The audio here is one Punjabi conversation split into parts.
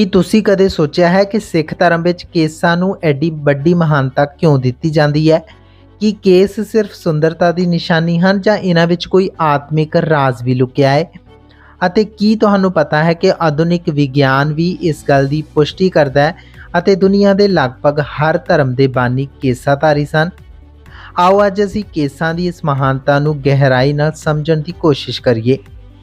ਕੀ ਤੁਸੀਂ ਕਦੇ ਸੋਚਿਆ ਹੈ ਕਿ ਸਿੱਖ ਧਰਮ ਵਿੱਚ ਕੇਸਾਂ ਨੂੰ ਐਡੀ ਵੱਡੀ ਮਹਾਨਤਾ ਕਿਉਂ ਦਿੱਤੀ ਜਾਂਦੀ ਹੈ? ਕੀ ਕੇਸ ਸਿਰਫ ਸੁੰਦਰਤਾ ਦੀ ਨਿਸ਼ਾਨੀ ਹਨ ਜਾਂ ਇਹਨਾਂ ਵਿੱਚ ਕੋਈ ਆਤਮਿਕ ਰਾਜ਼ ਵੀ ਲੁਕਿਆ ਹੈ? ਅਤੇ ਕੀ ਤੁਹਾਨੂੰ ਪਤਾ ਹੈ ਕਿ ਆਧੁਨਿਕ ਵਿਗਿਆਨ ਵੀ ਇਸ ਗੱਲ ਦੀ ਪੁਸ਼ਟੀ ਕਰਦਾ ਹੈ ਅਤੇ ਦੁਨੀਆ ਦੇ ਲਗਭਗ ਹਰ ਧਰਮ ਦੇ ਬਾਨੀ ਕੇਸਾਧਾਰੀ ਸਨ? ਆਓ ਅੱਜ ਅਸੀਂ ਕੇਸਾਂ ਦੀ ਇਸ ਮਹਾਨਤਾ ਨੂੰ ਗਹਿਰਾਈ ਨਾਲ ਸਮਝਣ ਦੀ ਕੋਸ਼ਿਸ਼ ਕਰੀਏ।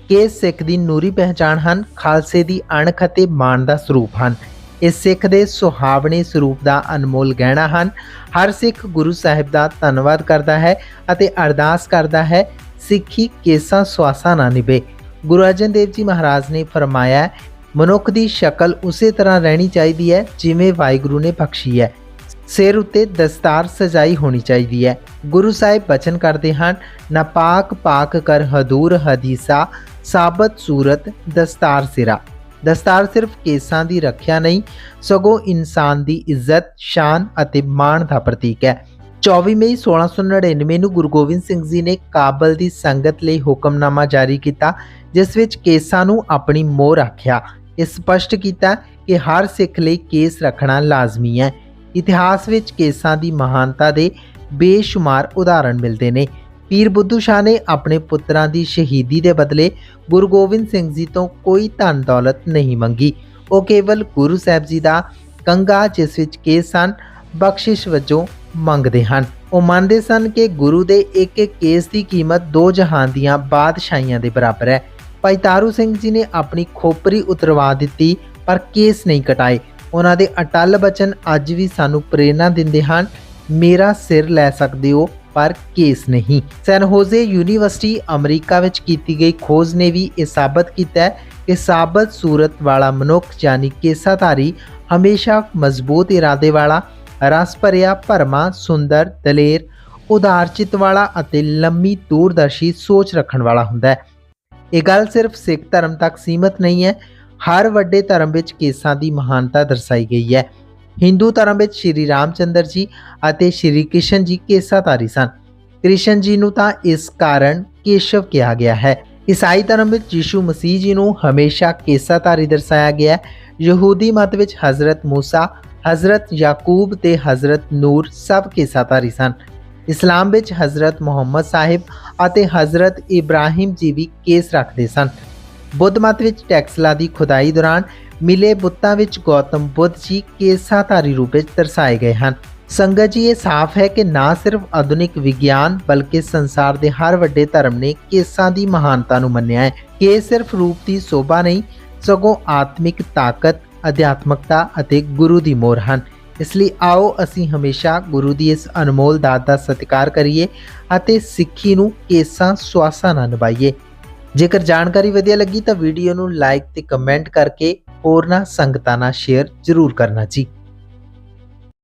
ਕਿ ਸਿੱਖ ਦੀ ਨੂਰੀ ਪਹਿਚਾਣ ਹਨ, ਖਾਲਸੇ ਦੀ ਅਣਖ ਅਤੇ ਮਾਣ ਦਾ ਸਰੂਪ ਹਨ। ਇਹ ਸਿੱਖ ਦੇ ਸੁਹਾਵਣੇ ਸਰੂਪ ਦਾ ਅਨਮੋਲ ਗਹਿਣਾ ਹਨ। ਹਰ ਸਿੱਖ ਗੁਰੂ ਸਾਹਿਬ ਦਾ ਧੰਨਵਾਦ ਕਰਦਾ ਹੈ ਅਤੇ ਅਰਦਾਸ ਕਰਦਾ ਹੈ, ਸਿੱਖੀ ਕੇਸਾਂ ਸਵਾਸਾਂ ਨਾ ਨਿਭੇ। ਗੁਰੂ ਅਰਜਨ ਦੇਵ ਜੀ ਮਹਾਰਾਜ ਨੇ ਫਰਮਾਇਆ ਮਨੁੱਖ ਦੀ ਸ਼ਕਲ ਉਸੇ ਤਰ੍ਹਾਂ ਰਹਿਣੀ ਚਾਹੀਦੀ ਹੈ ਜਿਵੇਂ ਵਾਹਿਗੁਰੂ ਨੇ ਬਖਸ਼ੀ ਹੈ। ਸਿਰ ਉੱਤੇ ਦਸਤਾਰ ਸਜਾਈ ਹੋਣੀ ਚਾਹੀਦੀ ਹੈ। ਗੁਰੂ ਸਾਹਿਬ ਬਚਨ ਕਰਦੇ ਹਨ ਨਾਪਾਕ ਪਾਕ ਕਰ ਹਦੂਰ ਹਦੀਸਾ ਸਾਬਤ ਸੂਰਤ ਦਸਤਾਰ ਸਿਰਾ। ਦਸਤਾਰ ਸਿਰਫ ਕੇਸਾਂ ਦੀ ਰੱਖਿਆ ਨਹੀਂ, ਸਗੋਂ ਇਨਸਾਨ ਦੀ ਇੱਜ਼ਤ, ਸ਼ਾਨ ਅਤੇ ਮਾਣ ਦਾ ਪ੍ਰਤੀਕ ਹੈ। 24 ਮਈ 1699 ਨੂੰ ਗੁਰੂ ਗੋਬਿੰਦ ਸਿੰਘ ਜੀ ਨੇ ਕਾਬਲ ਦੀ ਸੰਗਤ ਲਈ ਹੁਕਮਨਾਮਾ ਜਾਰੀ ਕੀਤਾ, ਜਿਸ ਵਿੱਚ ਕੇਸਾਂ ਨੂੰ ਆਪਣੀ ਮੋਹਰ ਆਖਿਆ ਇਹ ਸਪਸ਼ਟ ਕੀਤਾ ਕਿ ਹਰ ਸਿੱਖ ਲਈ ਕੇਸ ਰੱਖਣਾ ਲਾਜ਼ਮੀ ਹੈ। ਇਤਿਹਾਸ ਵਿੱਚ ਕੇਸਾਂ ਦੀ ਮਹਾਨਤਾ ਦੇ ਬੇਸ਼ੁਮਾਰ ਉਦਾਹਰਣ ਮਿਲਦੇ ਨੇ। ਪੀਰ ਬੁੱਧੂ ਸ਼ਾਹ ਨੇ ਆਪਣੇ ਪੁੱਤਰਾਂ ਦੀ ਸ਼ਹੀਦੀ ਦੇ ਬਦਲੇ ਗੁਰੂ ਗੋਬਿੰਦ ਸਿੰਘ ਜੀ ਤੋਂ ਕੋਈ ਧਨ ਦੌਲਤ ਨਹੀਂ ਮੰਗੀ। ਉਹ ਕੇਵਲ ਗੁਰੂ ਸਾਹਿਬ ਜੀ ਦਾ ਕੰਗਾ, ਜਿਸ ਵਿੱਚ ਕੇਸ ਸਨ, ਬਖਸ਼ਿਸ਼ ਵਜੋਂ ਮੰਗਦੇ ਹਨ। ਉਹ ਮੰਨਦੇ ਸਨ ਕਿ ਗੁਰੂ ਦੇ ਇੱਕ ਇੱਕ ਕੇਸ ਦੀ ਕੀਮਤ ਦੋ ਜਹਾਨ ਦੀਆਂ ਬਾਦਸ਼ਾਹੀਆਂ ਦੇ ਬਰਾਬਰ ਹੈ। ਭਾਈ ਤਾਰੂ ਸਿੰਘ ਜੀ ਨੇ ਆਪਣੀ ਖੋਪਰੀ ਉਤਰਵਾ ਦਿੱਤੀ, ਪਰ ਕੇਸ ਨਹੀਂ ਕਟਾਏ। ਉਹਨਾਂ ਦੇ ਅਟਲ ਬਚਨ ਅੱਜ ਵੀ ਸਾਨੂੰ ਪ੍ਰੇਰਣਾ ਦਿੰਦੇ ਹਨ, ਮੇਰਾ ਸਿਰ ਲੈ ਸਕਦੇ ਹੋ ਪਰ ਕੇਸ ਨਹੀਂ। ਸੈਨ ਹੋਜ਼ੇ ਯੂਨੀਵਰਸਿਟੀ ਅਮਰੀਕਾ ਵਿੱਚ ਕੀਤੀ ਗਈ ਖੋਜ ਨੇ ਵੀ ਇਹ ਸਾਬਤ ਕੀਤਾ ਹੈ ਕਿ ਸਾਬਤ ਸੂਰਤ ਵਾਲਾ ਮਨੁੱਖ ਯਾਨੀ ਕੇਸਾਧਾਰੀ ਹਮੇਸ਼ਾ ਮਜ਼ਬੂਤ ਇਰਾਦੇ ਵਾਲਾ, ਰਸ ਭਰਿਆ, ਭਰਮਾ, ਸੁੰਦਰ, ਦਲੇਰ, ਉਦਾਰਚਿਤ ਵਾਲਾ ਅਤੇ ਲੰਮੀ ਦੂਰਦਰਸ਼ੀ ਸੋਚ ਰੱਖਣ ਵਾਲਾ ਹੁੰਦਾ ਹੈ। ਇਹ ਗੱਲ ਸਿਰਫ ਸਿੱਖ ਧਰਮ ਤੱਕ ਸੀਮਤ ਨਹੀਂ ਹੈ, ਹਰ ਵੱਡੇ ਧਰਮ ਵਿੱਚ ਕੇਸਾਂ ਦੀ ਮਹਾਨਤਾ ਦਰਸਾਈ ਗਈ ਹੈ। ਹਿੰਦੂ ਧਰਮ ਵਿੱਚ ਸ਼੍ਰੀ ਰਾਮਚੰਦਰ ਜੀ ਅਤੇ ਸ਼੍ਰੀ ਕ੍ਰਿਸ਼ਨ ਜੀ ਕੇਸਾਧਾਰੀ ਸਨ। ਕ੍ਰਿਸ਼ਨ ਜੀ ਨੂੰ ਤਾਂ ਇਸ ਕਾਰਨ ਕੇਸ਼ਵ ਕਿਹਾ ਗਿਆ ਹੈ। ਈਸਾਈ ਧਰਮ ਵਿੱਚ ਯੀਸ਼ੂ ਮਸੀਹ ਜੀ ਨੂੰ ਹਮੇਸ਼ਾ ਕੇਸਾਧਾਰੀ ਦਰਸਾਇਆ ਗਿਆ ਹੈ। ਯਹੂਦੀ ਮਤ ਵਿੱਚ ਹਜ਼ਰਤ ਮੂਸਾ, ਹਜ਼ਰਤ ਯਾਕੂਬ ਤੇ ਹਜ਼ਰਤ ਨੂਰ ਸਭ ਕੇਸਾਧਾਰੀ ਸਨ। ਇਸਲਾਮ ਵਿੱਚ ਹਜ਼ਰਤ ਮੁਹੰਮਦ ਸਾਹਿਬ ਅਤੇ ਹਜ਼ਰਤ ਇਬਰਾਹਿਮ ਜੀ ਵੀ ਕੇਸ ਰੱਖਦੇ ਸਨ। ਬੁੱਧ ਮਤ ਵਿੱਚ ਟੈਕਸਲਾ ਦੀ ਖੁਦਾਈ ਦੌਰਾਨ ਮਿਲੇ ਬੁੱਤਾਂ ਵਿੱਚ ਗੌਤਮ ਬੁੱਧ ਜੀ ਕੇਸਾਧਾਰੀ ਰੂਪ ਵਿੱਚ ਦਰਸਾਏ ਗਏ ਹਨ। ਸੰਗਤ ਜੀ, ਇਹ ਸਾਫ਼ ਹੈ ਕਿ ਨਾ ਸਿਰਫ ਆਧੁਨਿਕ ਵਿਗਿਆਨ, ਬਲਕਿ ਸੰਸਾਰ ਦੇ ਹਰ ਵੱਡੇ ਧਰਮ ਨੇ ਕੇਸਾਂ ਦੀ ਮਹਾਨਤਾ ਨੂੰ ਮੰਨਿਆ ਹੈ। ਕਿ ਸਿਰਫ ਰੂਪ ਦੀ ਸੋਭਾ ਨਹੀਂ, ਸਗੋਂ ਆਤਮਿਕ ਤਾਕਤ, ਅਧਿਆਤਮਕਤਾ ਅਤੇ ਗੁਰੂ ਦੀ ਮੋਹਰ ਹਨ। ਇਸ ਲਈ ਆਓ ਅਸੀਂ ਹਮੇਸ਼ਾ ਗੁਰੂ ਦੀ ਇਸ ਅਨਮੋਲ ਦਾਤ ਦਾ ਸਤਿਕਾਰ ਕਰੀਏ ਅਤੇ ਸਿੱਖੀ ਨੂੰ ਕੇਸਾਂ ਸਵਾਸਾਂ ਨਾਲ ਨਿਭਾਈਏ। ਜੇਕਰ ਜਾਣਕਾਰੀ ਵਧੀਆ ਲੱਗੀ ਤਾਂ ਵੀਡੀਓ ਨੂੰ ਲਾਈਕ ਤੇ ਕਮੈਂਟ ਕਰਕੇ ਹੋਰਨਾਂ ਸੰਗਤਾਂ ਨਾਲ ਸ਼ੇਅਰ ਜ਼ਰੂਰ ਕਰਨਾ ਜੀ